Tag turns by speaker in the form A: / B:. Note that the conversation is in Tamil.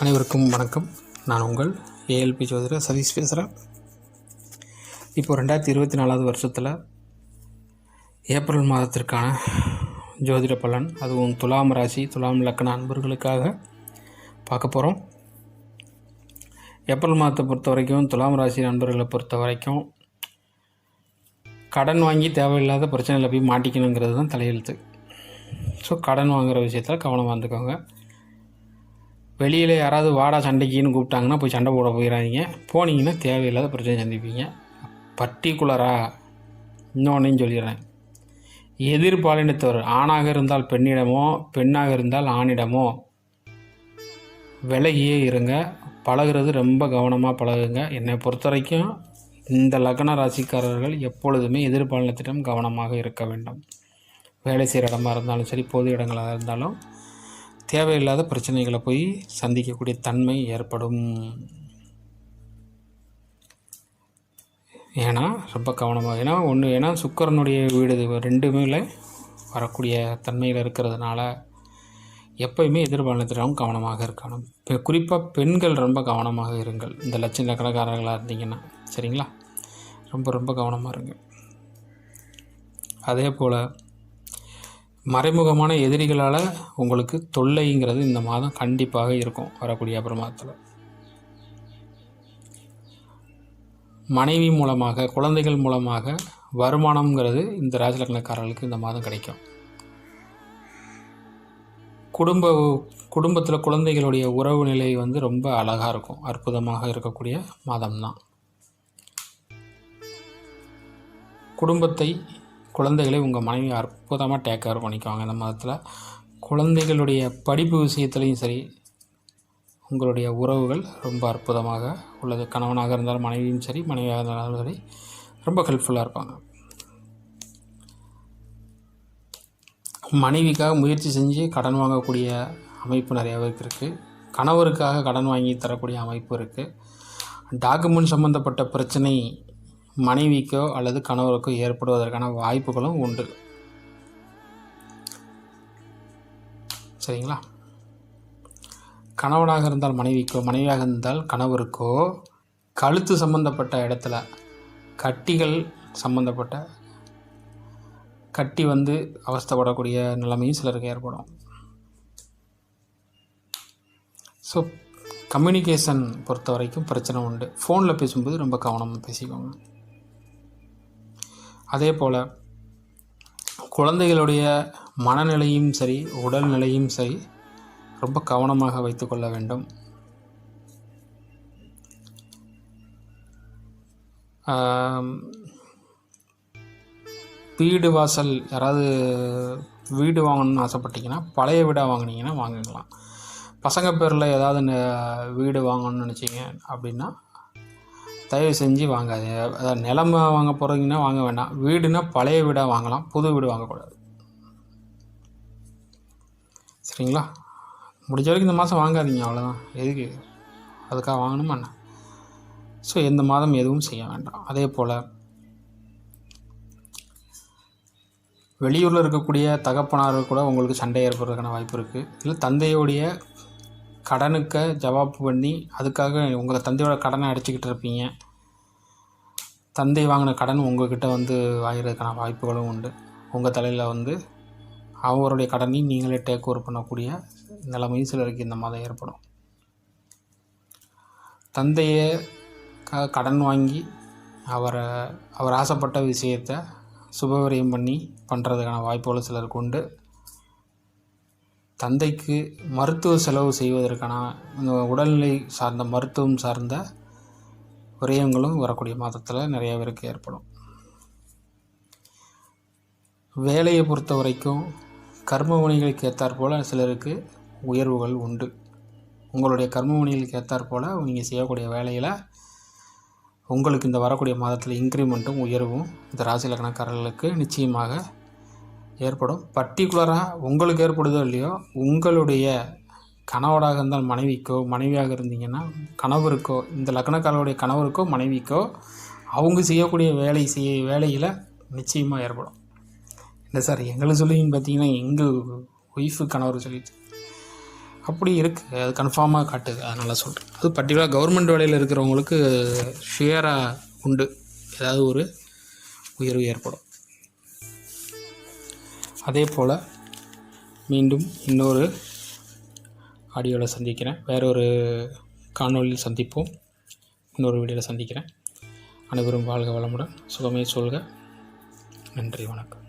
A: அனைவருக்கும் வணக்கம். நான் உங்கள் ஏஎல்பி சோதர சதீஷ் பேசுகிறேன் இப்போது ரெண்டாயிரத்தி இருபத்தி நாலாவது வருஷத்தில் ஏப்ரல் மாதத்திற்கான ஜோதிட பலன் அதுவும் துலாம் ராசி துலாம் லக்கண அன்பர்களுக்காக பார்க்க போகிறோம் ஏப்ரல் மாதத்தை பொறுத்த வரைக்கும் துலாம் ராசி நண்பர்களை பொறுத்த வரைக்கும் கடன் வாங்கி தேவையில்லாத பிரச்சனையில் போய் மாட்டிக்கணுங்கிறது தான் தலையெழுத்து. ஸோ கடன் வாங்குகிற விஷயத்தில் கவனமாக இருந்துக்கோங்க வெளியில் யாராவது வாடா சண்டைக்குன்னு கூப்பிட்டாங்கன்னா போய் சண்டை போட போயிடாதீங்க போனீங்கன்னா தேவையில்லாத பிரச்சனை சந்திப்பீங்க. பர்டிகுலராக இன்னொன்றையும் சொல்லிடுறேன். எதிர்பாலினத்தவர் ஆணாக இருந்தால் பெண்ணிடமோ பெண்ணாக இருந்தால் ஆணிடமோ விலகியே இருங்க. பழகுறது ரொம்ப கவனமாக பழகுங்க. என்னை பொறுத்த வரைக்கும் இந்த லக்ன ராசிக்காரர்கள் எப்பொழுதுமே எதிர்பாலினத்திடம் கவனமாக இருக்க வேண்டும். வேலை செய்கிற இடமா இருந்தாலும் சரி பொது இடங்களாக இருந்தாலும் தேவையில்லாத பிரச்சனைகளை போய் சந்திக்கக்கூடிய தன்மை ஏற்படும். ஏன்னா ரொம்ப கவனமாக ஏன்னா ஒன்று ஏன்னா சுக்கரனுடைய வீடு ரெண்டுமே வரக்கூடிய தன்மையில் இருக்கிறதுனால எப்பயுமே எதிர்பாலத்திலும் கவனமாக இருக்கணும். இப்போ குறிப்பாக பெண்கள் ரொம்ப கவனமாக இருங்கள். இந்த லட்ச லக்கணக்காரர்களாக இருந்தீங்கன்னா சரிங்களா? ரொம்ப ரொம்ப கவனமாக இருங்க. அதே போல் மறைமுகமான எதிரிகளால் உங்களுக்கு தொல்லைங்கிறது இந்த மாதம் கண்டிப்பாக இருக்கும் வரக்கூடிய அப்புறம் மாதத்தில் மனைவி மூலமாக குழந்தைகள் மூலமாக வருமானம்ங்கிறது இந்த ராஜலக்னக்காரர்களுக்கு இந்த மாதம் கிடைக்கும். குடும்ப குடும்பத்தில் குழந்தைகளுடைய உறவு நிலை வந்து ரொம்ப அழகாக இருக்கும். அற்புதமாக இருக்கக்கூடிய மாதம்தான். குடும்பத்தை குழந்தைகளை உங்கள் மனைவி அற்புதமாக டேக் கேர் பண்ணிக்குவாங்க இந்த மாதத்தில். குழந்தைகளுடைய படிப்பு விஷயத்துலையும் சரி உங்களுடைய உறவுகள் ரொம்ப அற்புதமாக உள்ளது. கணவனாக இருந்தாலும் மனைவியும் சரி மனைவியாக இருந்தாலும் சரி ரொம்ப ஹெல்ப்ஃபுல்லாக இருப்பாங்க. மனைவிக்காக முயற்சி செஞ்சு கடன் வாங்கக்கூடிய அமைப்பு நிறைய பேருக்கு இருக்குது கணவருக்காக கடன் வாங்கி தரக்கூடிய அமைப்பு இருக்குது டாக்குமெண்ட் சம்மந்தப்பட்ட பிரச்சனை மனைவிக்கோ அல்லது கணவருக்கோ ஏற்படுவதற்கான வாய்ப்புகளும் உண்டு. சரிங்களா? கணவனாக இருந்தால் மனைவிக்கோ மனைவியாக இருந்தால் கணவருக்கோ கழுத்து சம்பந்தப்பட்ட இடத்துல கட்டிகள் சம்பந்தப்பட்ட கட்டி வந்து அவஸ்தைப்படக்கூடிய நிலைமையும் சிலருக்கு ஏற்படும். ஸோ கம்யூனிகேஷன் பொறுத்த வரைக்கும் பிரச்சனை உண்டு. ஃபோனில் பேசும்போது ரொம்ப கவனமாக பேசிக்கோங்க. அதே போல் குழந்தைகளுடைய மனநிலையும் சரி உடல்நிலையும் சரி ரொம்ப கவனமாக வைத்துக்கொள்ள வேண்டும். வீடு வாசல் யாராவது வீடு வாங்கணும்னு ஆசைப்பட்டீங்கன்னா பழைய வீடாக வாங்கினீங்கன்னா வாங்கிக்கலாம். பசங்க பேரில் ஏதாவது வீடு வாங்கணும்னு நினச்சிங்க அப்படின்னா தயவு செஞ்சு வாங்காது அதாவது நிலமை வாங்க போகிறீங்கன்னா வாங்க வேண்டாம். வீடுனா பழைய வீடாக வாங்கலாம். புது வீடு வாங்கக்கூடாது. சரிங்களா? முடிஞ்ச வரைக்கும் இந்த மாதம் வாங்காதீங்க அவ்வளோதான் எதுக்கு? அதுக்காக வாங்கணுமா என்ன? ஸோ எந்த மாதம் எதுவும் செய்ய வேண்டாம். அதே போல் வெளியூரில் இருக்கக்கூடிய தகப்பனார் கூட உங்களுக்கு சண்டை ஏற்படுறதுக்கான வாய்ப்பு இருக்குது இல்லை தந்தையோடைய கடனுக்கு ஜவாப் பண்ணி அதுக்காக உங்கள் தந்தையோட கடனை அடிச்சுக்கிட்டு இருப்பீங்க. தந்தை வாங்கின கடன் உங்கள்கிட்ட வந்து வாங்கிறதுக்கான வாய்ப்புகளும் உண்டு. உங்கள் தலையில் வந்து அவருடைய கடனையும் நீங்களே டேக் ஓவர் பண்ணக்கூடிய நிலைமையும் சிலருக்கு இந்த மாதம் ஏற்படும். தந்தையை க கடன் வாங்கி அவரை அவர் ஆசைப்பட்ட விஷயத்தை சுபவிரயம் பண்ணி பண்ணுறதுக்கான வாய்ப்புகளும் சிலருக்கு உண்டு. தந்தைக்கு மருத்துவ செலவு செய்வதற்கான உடல்நிலை சார்ந்த மருத்துவம் சார்ந்த விரயங்களும் வரக்கூடிய மாதத்தில் நிறைய பேருக்கு ஏற்படும். வேலையை பொறுத்த வரைக்கும் கர்மவினைகளுக்கு ஏற்றாற் போல் சிலருக்கு உயர்வுகள் உண்டு. உங்களுடைய கர்மவினைகளுக்கு ஏற்றாற் போல் நீங்கள் செய்யக்கூடிய வேலையில் உங்களுக்கு இந்த வரக்கூடிய மாதத்தில் இன்க்ரிமெண்ட்டும் உயர்வும் இந்த ராசி லக்னக்காரர்களுக்கு நிச்சயமாக ஏற்படும். பர்டிகுலராக உங்களுக்கு ஏற்படுதோ இல்லையோ உங்களுடைய கணவராக இருந்தால் மனைவிக்கோ மனைவியாக இருந்தீங்கன்னா கணவருக்கோ இந்த லக்னக்காரர்களுடைய கணவருக்கோ மனைவிக்கோ அவங்க செய்யக்கூடிய வேலை செய்ய வேலையில் நிச்சயமாக ஏற்படும். இல்லை சார் எங்களை சொல்லியும் பார்த்தீங்கன்னா எங்கள் ஒய்ஃபு கணவர் சொல்லிட்டு. அப்படி இருக்குது அது கன்ஃபார்மாக காட்டுது. அதனால் சொல்கிறேன் அது பர்டிகுலராக கவர்மெண்ட் வேலையில் இருக்கிறவங்களுக்கு ஷேராக உண்டு. ஏதாவது ஒரு உயர்வு ஏற்படும். அதே போல் மீண்டும் இன்னொரு ஆடியோவில் சந்திக்கிறேன். வேறொரு காணொலியில் காணொளியில் சந்திப்போம். இன்னொரு வீடியோவில் சந்திக்கிறேன். அனைவரும் வாழ்க வளமுடன். சுகமே சொல்க. நன்றி வணக்கம்.